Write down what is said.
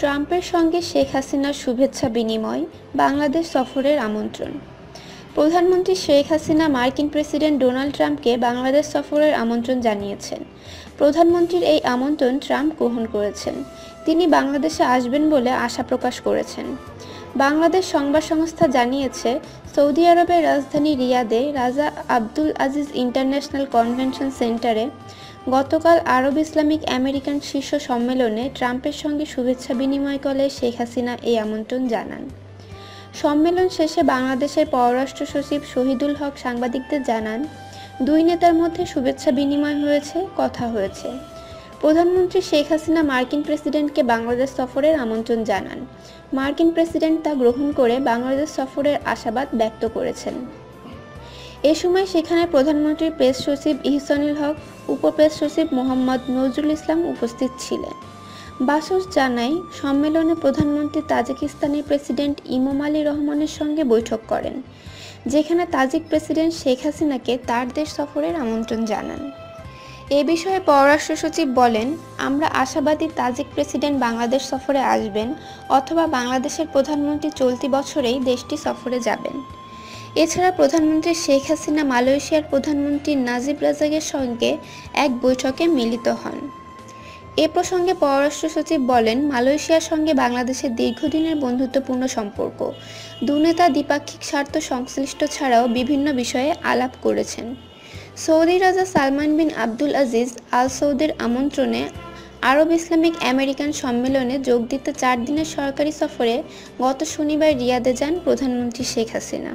ট্রাম্পের সঙ্গে শেখ হাসিনার শুভেচ্ছা বিনিময় বাংলাদেশ সফরের আমন্ত্রণ। প্রধানমন্ত্রী শেখ হাসিনা মার্কিন প্রেসিডেন্ট ডোনাল্ড ট্রাম্পকে বাংলাদেশ সফরের আমন্ত্রণ জানিয়েছেন। প্রধানমন্ত্রীর এই আমন্ত্রণ ট্রাম্প গ্রহণ করেছেন। তিনি বাংলাদেশে আসবেন বলে আশা প্রকাশ করেছেন। বাংলাদেশ সংবাদ সংস্থা জানিয়েছে সৌদি আরবের রাজধানী রিয়াদে রাজা আব্দুল আজিজ ইন্টারন্যাশনাল কনভেনশন সেন্টারে গতকাল আরব ইসলামিক আমেরিকান শীর্ষ সম্মেলনে ট্রাম্পের সঙ্গে শুভেচ্ছা বিনিময় করে শেখ হাসিনা এই আমন্ত্রণ জানান। সম্মেলন শেষে বাংলাদেশের পররাষ্ট্র সচিব শহীদুল হক সাংবাদিকদের জানান, দুই নেতার মধ্যে শুভেচ্ছা বিনিময় হয়েছে, কথা হয়েছে। প্রধানমন্ত্রী শেখ হাসিনা মার্কিন প্রেসিডেন্টকে বাংলাদেশ সফরের আমন্ত্রণ জানান। মার্কিন প্রেসিডেন্ট তা গ্রহণ করে বাংলাদেশ সফরের আশাবাদ ব্যক্ত করেছেন। এ সময় সেখানে প্রধানমন্ত্রীর প্রেস সচিব ইহসানুল হক, উপপ্রেস সচিব মোহাম্মদ নজরুল ইসলাম উপস্থিত ছিলেন। বাসস জানায়, সম্মেলনে প্রধানমন্ত্রী তাজিকিস্তানের প্রেসিডেন্ট ইমোম আলী রহমানের সঙ্গে বৈঠক করেন, যেখানে তাজিক প্রেসিডেন্ট শেখ হাসিনাকে তার দেশ সফরের আমন্ত্রণ জানান। এ বিষয়ে পররাষ্ট্র সচিব বলেন, আমরা আশাবাদী তাজিক প্রেসিডেন্ট বাংলাদেশ সফরে আসবেন অথবা বাংলাদেশের প্রধানমন্ত্রী চলতি বছরেই দেশটি সফরে যাবেন। এছাড়া প্রধানমন্ত্রী শেখ হাসিনা মালয়েশিয়ার প্রধানমন্ত্রী নাজিব রাজাকের সঙ্গে এক বৈঠকে মিলিত হন। এ প্রসঙ্গে পররাষ্ট্র সচিব বলেন, মালয়েশিয়ার সঙ্গে বাংলাদেশের দীর্ঘদিনের বন্ধুত্বপূর্ণ সম্পর্ক। দুনেতা দ্বিপাক্ষিক স্বার্থ সংশ্লিষ্ট ছাড়াও বিভিন্ন বিষয়ে আলাপ করেছেন। সৌদি রাজা সালমান বিন আব্দুল আজিজ আল সৌদের আমন্ত্রণে আরব ইসলামিক আমেরিকান সম্মেলনে যোগ দিতে চার দিনের সরকারি সফরে গত শনিবার রিয়াদে যান প্রধানমন্ত্রী শেখ হাসিনা।